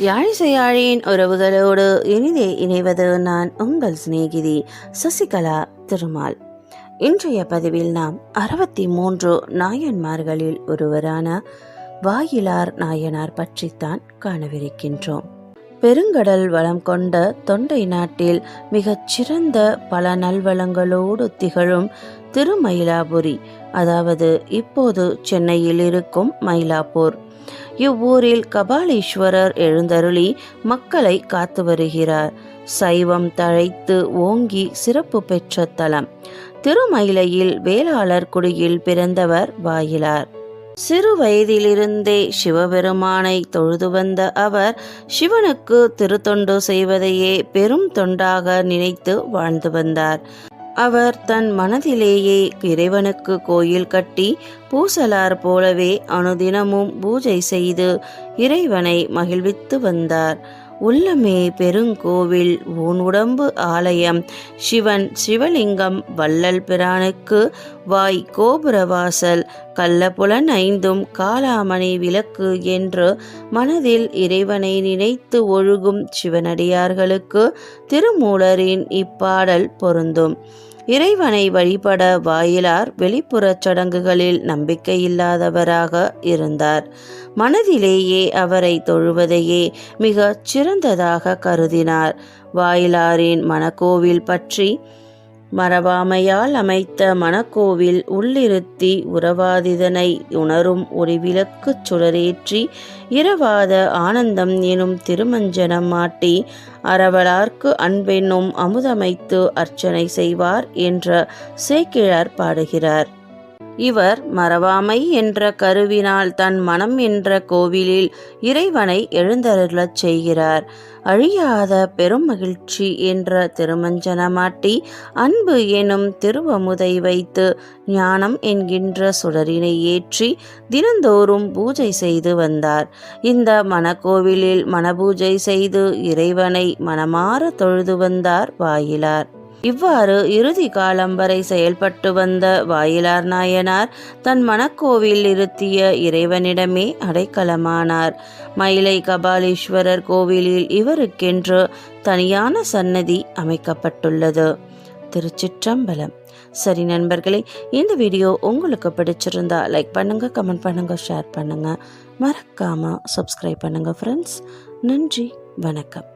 யாழிசையாழியின் உறவுகளோடு இனிதே இணைவது நான் உங்கள் சிநேகிதி சசிகலா திருமால். இன்றைய பதிவில் நாம் அறுபத்தி மூன்று நாயன்மார்களில் ஒருவரான வாயிலார் நாயனார் பற்றித்தான் காணவிருக்கின்றோம். பெருங்கடல் வளம் கொண்ட தொண்டை நாட்டில் மிகச் சிறந்த பல நல்வளங்களோடு திகழும் திருமயிலாபுரி அதாவது இப்போது சென்னையில் இருக்கும் மயிலாப்பூர். இவ்வூரில் கபாலீஸ்வரர் எழுந்தருளி மக்களை காத்து வருகிறார். சைவம் தழைத்து ஓங்கி சிறப்பு பெற்ற தலம். திருமயிலையில் வேளாளர் குடியில் பிறந்தவர் வாயிலார். சிறு வயதிலிருந்தே சிவபெருமானை தொழுது வந்த அவர் சிவனுக்கு திருத்தொண்டு செய்வதையே பெரும் தொண்டாக நினைத்து வாழ்ந்து வந்தார். அவர் தன் மனதிலேயே இறைவனுக்கு கோயில் கட்டி பூசலார் போலவே அனுதினமும் பூஜை செய்து இறைவனை மகிழ்வித்து வந்தார். உள்ளமே பெருங்கோவில் ஊன் உடம்பு ஆலயம். சிவன் சிவலிங்கம் வள்ளல் பிரானுக்கு வாய் கோபுரவாசல் கள்ளப்புலன் ஐந்தும் காலாமணி விளக்கு என்று மனதில் இறைவனை நினைத்து ஒழுகும் சிவனடியார்களுக்கு திருமூலரின் இப்பாடல் பொருந்தும். இறைவனை வழிபட வாயிலார் வெளிப்புறச் சடங்குகளில் நம்பிக்கையில்லாதவராக இருந்தார். மனதிலேயே அவரை தொழுவதையே மிகச் சிறந்ததாக கருதினார். வாயிலாரின் மணக்கோவில் பற்றி மரபாமையால் அமைத்த மணக்கோவில் உள்ளிருத்தி உறவாதிதனை உணரும் ஒரு விளக்குச் சுடரேற்றி இரவாத ஆனந்தம் எனும் திருமஞ்சனம் மாட்டி அறவலார்க்கு அன்பென்னும் அமுதமைத்து அர்ச்சனை செய்வார் என்ற சேக்கிழார் பாடுகிறார். இவர் மறவாமை என்ற கருவினால் தன் மனம் என்ற கோவிலில் இறைவனை எழுந்தருளச் செய்கிறார். அழியாத பெரும் மகிழ்ச்சி என்ற திருமஞ்சனமாட்டி அன்பு எனும் திருவமுதை வைத்து ஞானம் என்கின்ற சுடரினை ஏற்றி தினந்தோறும் பூஜை செய்து வந்தார். இந்த மணக்கோவிலில் மணபூஜை செய்து இறைவனை மனமாற தொழுது வந்தார் வாயிலார். இவ்வாறு இறுதி காலம் வரை செயல்பட்டு வந்த வாயிலார் நாயனார் தன் மணக்கோவில் இருத்திய இறைவனிடமே அடைக்கலமானார். மயிலை கபாலீஸ்வரர் கோவிலில் இவருக்கென்று தனியான சன்னதி அமைக்கப்பட்டுள்ளது. திருச்சிற்றம்பலம். சரி நண்பர்களே இந்த வீடியோ உங்களுக்கு பிடிச்சிருந்தா லைக் பண்ணுங்க கமெண்ட் பண்ணுங்க ஷேர் பண்ணுங்க. மறக்காம சப்ஸ்கிரைப் பண்ணுங்க ஃப்ரெண்ட்ஸ் நன்றி வணக்கம்.